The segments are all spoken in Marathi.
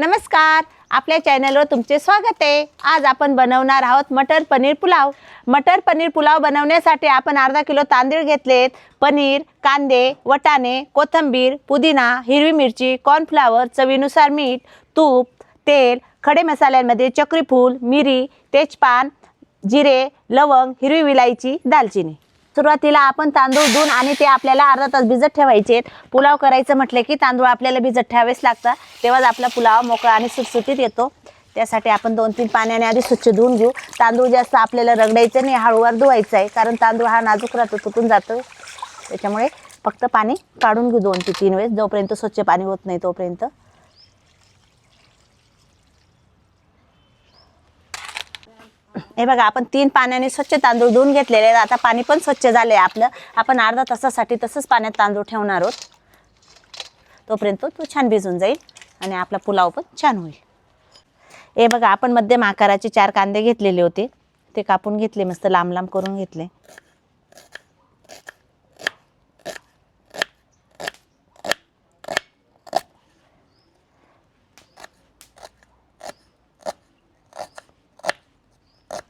नमस्कार. आपल्या चॅनलवर तुमचे स्वागत आहे. आज आपण बनवणार आहोत मटर पनीर पुलाव. मटर पनीर पुलाव बनवण्यासाठी आपण अर्धा किलो तांदूळ घेतलेत. पनीर कांदे वटाणे कोथिंबीर पुदिना हिरवी मिरची कॉर्नफ्लावर चवीनुसार मीठ तूप तेल खडे मसाल्यांमध्ये चक्रीफूल मिरी तेजपान जिरे लवंग हिरवी विलायची दालचिनी. सुरुवातीला आपण तांदूळ धुवून आणि ते आपल्याला अर्धा तास भिजत ठेवायचे. आहेत पुलाव करायचं म्हटलं की तांदूळ आपल्याला भिजत ठेवावेच लागतात. तेव्हाच आपला पुलाव मोकळा आणि सुटसुटीत येतो. त्यासाठी आपण दोन तीन पाण्याने आधी स्वच्छ धुवून घेऊ. तांदूळ जास्त आपल्याला रगडायचं नाही हळूवार धुवायचं आहे. कारण तांदूळ हा नाजूक राहतो तुटून जातो. त्याच्यामुळे फक्त पाणी काढून घेऊ दोन ते तीन वेळेस. जोपर्यंत स्वच्छ पाणी होत नाही तोपर्यंत. हे बघा आपण तीन पाण्याने स्वच्छ तांदूळ धुवून घेतलेले आहेत. आता पाणी पण स्वच्छ झाले आपलं. आपण अर्धा तासासाठी तसंच पाण्यात तांदूळ ठेवणार आहोत. तोपर्यंत तो छान भिजून जाईल आणि आपला पुलाव पण छान होईल. हे बघा आपण मध्यम आकाराचे चार कांदे घेतलेले होते. ते कापून घेतले मस्त लांब लांब करून घेतले.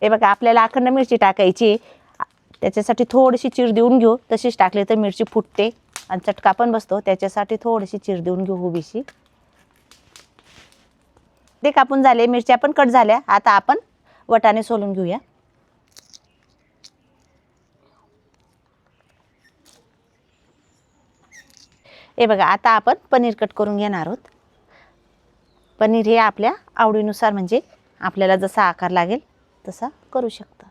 हे बघा आपल्याला अखंड मिरची टाकायची. त्याच्यासाठी थोडीशी चीर देऊन घेऊ. तशीच टाकली तर मिरची फुटते. आणि चटका पण बसतो. त्याच्यासाठी थोडीशी चीर देऊन घेऊ उभीशी. ते कापून झाले. मिरच्या पण कट झाल्या. आता आपण वटाने सोलून घेऊया. हे बघा आता आपण पनीर कट करून घेणार आहोत. पनीर हे आपल्या आवडीनुसार म्हणजे आपल्याला जसा आकार लागेल तसा करू शकता.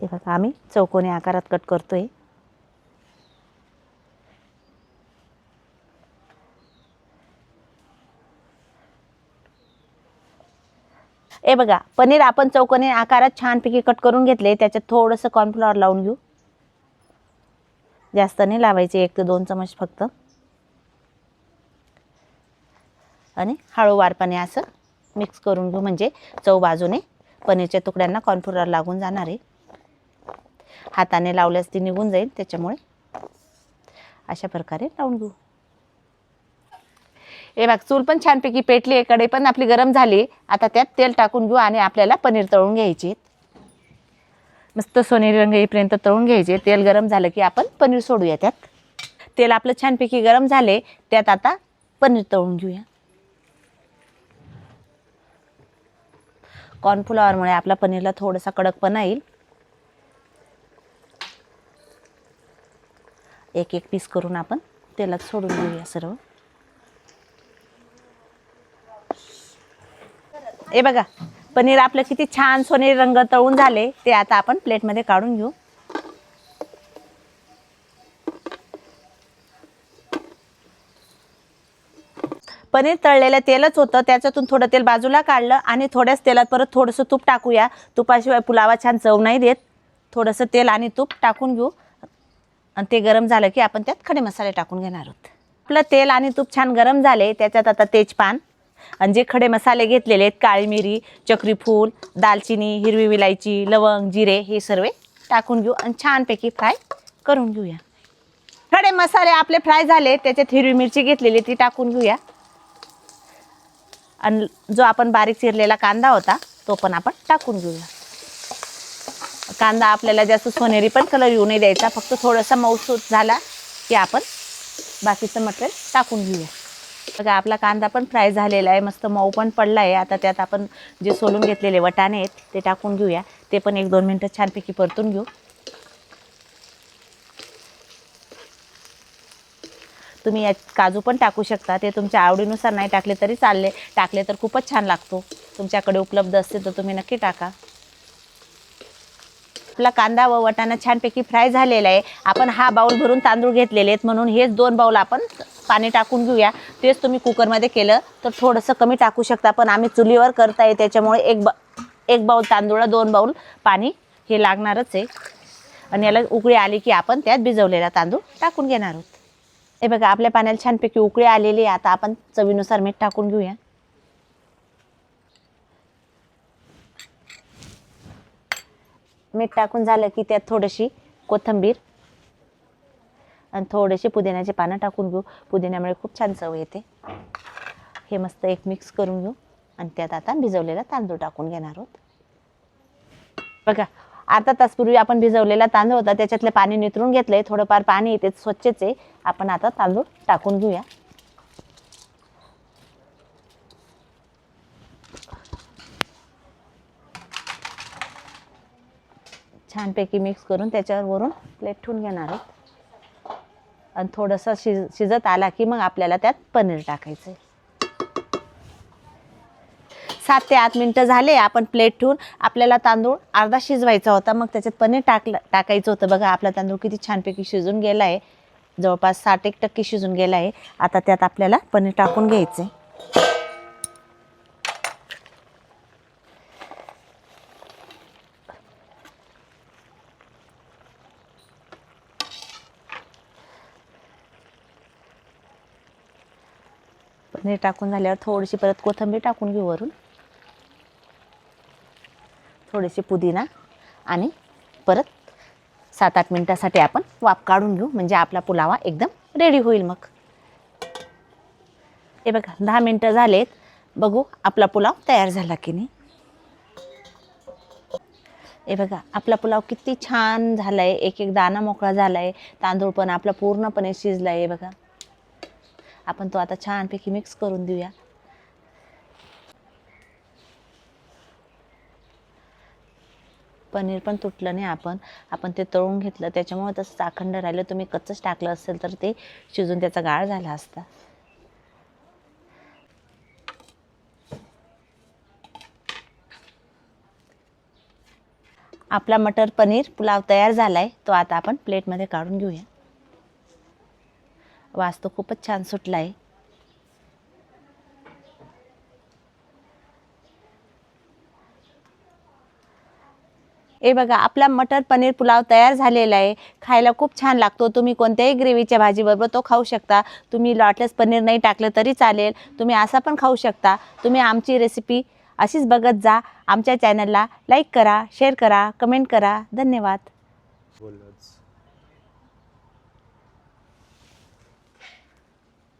हे बघा आम्ही चौकोनी आकारात कट करतो आहे हे बघा पनीर आपण चौकोनी आकारात छानपैकी कट करून घेतले त्याच्यात थोडंसं कॉर्नफ्लॉवर लावून घेऊ. जास्त नाही लावायचे एक ते दोन चमच फक्त. आणि हळूवारपणे असं मिक्स करून घेऊ म्हणजे चव बाजूने. पनीरच्या तुकड्यांना कॉर्नफ्लॉवर लागून जाणार आहे. हाताने लावल्यास ती निघून जाईल त्याच्यामुळे अशा प्रकारे लावून घेऊ. हे बघ चूल पण छानपैकी पेटली आहे कढई पण आपली गरम झाली. आता त्यात तेल टाकून घेऊ आणि आपल्याला पनीर तळून घ्यायचे. मस्त सोनेरी रंग येईपर्यंत तळून घ्यायचे. तेल गरम झालं की आपण पनीर सोडूया त्यात. तेल आपलं छानपैकी गरम झाले त्यात आता पनीर तळून घेऊया. कॉर्नफ्लॉवरमुळे आपला पनीरला थोडासा कडकपणा येईल. एक एक पीस करून आपण तेलात सोडून घेऊया सर्व. हे बघा पनीर आपलं किती छान सोनेरी रंग तळून झाले ते आता आपण प्लेटमध्ये काढून घेऊ. पनीर तळलेलं तेलच होतं त्याच्यातून थोडं तेल बाजूला काढलं आणि थोड्याच तेलात परत थोडंसं तूप टाकूया. तुपाशिवाय पुलावा छान चव नाही देत. थोडंसं तेल आणि तूप टाकून घेऊ. आणि ते गरम झालं की आपण त्यात खडे मसाले टाकून घेणार आहोत. आपलं तेल आणि तूप छान गरम झाले त्याच्यात आता तेजपान आणि जे खडे मसाले घेतलेले आहेत काळी मिरी चक्रीफूल दालचिनी हिरवी विलायची लवंग जिरे हे सर्व टाकून घेऊ आणि छानपैकी फ्राय करून घेऊया. खडे मसाले आपले फ्राय झाले त्याच्यात हिरवी मिरची घेतलेली ती टाकून घेऊया. आणि जो आपण बारीक चिरलेला कांदा होता तो पण आपण टाकून घेऊया. कांदा आपल्याला जास्त सोनेरी पण कलर येऊ नाही द्यायचा फक्त थोडासा मऊसूत झाला की आपण बाकीचं मटेरियल टाकून घेऊया. बघा आपला कांदा पण फ्राय झालेला आहे. मस्त मऊ पण पडला आहे. आता त्यात आपण जे सोलून घेतलेले वटाणे आहेत ते टाकून घेऊया. ते पण एक दोन मिनटं छानपैकी परतून घेऊ. तुम्ही यात काजू पण टाकू शकता. ते तुमच्या आवडीनुसार नाही टाकले तरी चालले. टाकले तर खूपच छान लागतो. तुमच्याकडे उपलब्ध असतील तर तुम्ही नक्की टाका. आपला कांदा व वटाणा छानपैकी फ्राय झालेला आहे. आपण हा बाऊल भरून तांदूळ घेतलेले आहेत म्हणून हेच दोन बाऊल आपण पाणी टाकून घेऊया. तेच तुम्ही कुकरमध्ये केलं तर थोडंसं कमी टाकू शकता पण आम्ही चुलीवर करताय त्याच्यामुळे एक बा एक बाऊल तांदूळ दोन बाऊल पाणी हे लागणारच आहे. आणि याला उकळी आली की आपण त्यात भिजवलेला तांदूळ टाकून घेणार आहोत. हे बघा आपल्या पाण्याला छानपैकी उकळी आलेली आहे. आता आपण चवीनुसार मीठ टाकून घेऊया. मीठ टाकून झालं की त्यात थोडीशी कोथिंबीर आणि थोडेसे पुदिन्याचे पानं टाकून घेऊ. पुदिन्यामुळे खूप छान चव येते. हे मस्त एक मिक्स करून घेऊ. आणि त्यात आता भिजवलेला तांदूळ टाकून घेणार आहोत. बघा अर्धा तासपूर्वी आपण भिजवलेला तांदूळ होता त्याच्यातलं पाणी नितरून घेतलंय. थोडंफार पाणी येते स्वच्छच आहे. आपण आता तांदूळ टाकून घेऊया. छानपैकी मिक्स करून त्याच्यावर वरून प्लेट ठेवून घेणार आहोत. आणि थोडंसं शिज शिजत आला की मग आपल्याला त्यात पनीर टाकायचं सात ते आठ मिनटं झाले आपण प्लेट ठेवून आपल्याला तांदूळ अर्धा शिजवायचा होता मग त्याच्यात पनीर टाकलं टाकायचं होतं. बघा आपला तांदूळ किती छानपैकी शिजून गेला आहे जवळपास साठ एक टक्के शिजून गेला आहे आता त्यात आपल्याला पनीर टाकून घ्यायचं आहे पनीर टाकून झाल्यावर थोडीशी परत कोथिंबीर टाकून घेऊ वरून. थोडीशी पुदिना आणि परत सात आठ मिनटासाठी आपण वाफ काढून घेऊ म्हणजे आपला पुलावा एकदम रेडी होईल मग. हे बघा दहा मिनटं झालेत. बघू आपला पुलाव तयार झाला की नाही. हे बघा आपला पुलाव किती छान झाला आहे एक एक दाणा मोकळा झाला आहे तांदूळ पण आपला पूर्णपणे शिजला आहे बघा. आपण तो आता छानपैकी मिक्स करून देऊया. पनीर पण तुटलं नाही आपण. आपण ते तळून घेतलं. त्याच्यामुळे तसंच अखंड राहिलं. तुम्ही कच्चंच टाकलं असेल तर ते शिजून त्याचा गाळ झाला असता. आपला मटर पनीर पुलाव तयार झाला आहे तो आता आपण प्लेटमध्ये काढून घेऊया. वास तो खूपच छान सुटला आहे हे बघा आपला मटर पनीर पुलाव तयार झालेला आहे. खायला खूप छान लागतो. तुम्ही कोणत्याही ग्रेव्हीच्या भाजीबरोबर तो खाऊ शकता. तुम्ही लॉटलेस पनीर नाही टाकलं तरी चालेल. तुम्ही असा पण खाऊ शकता. तुम्ही आमची रेसिपी अशीच बघत जा. आमच्या चॅनलला लाईक करा शेअर करा कमेंट करा. धन्यवाद. बोललोच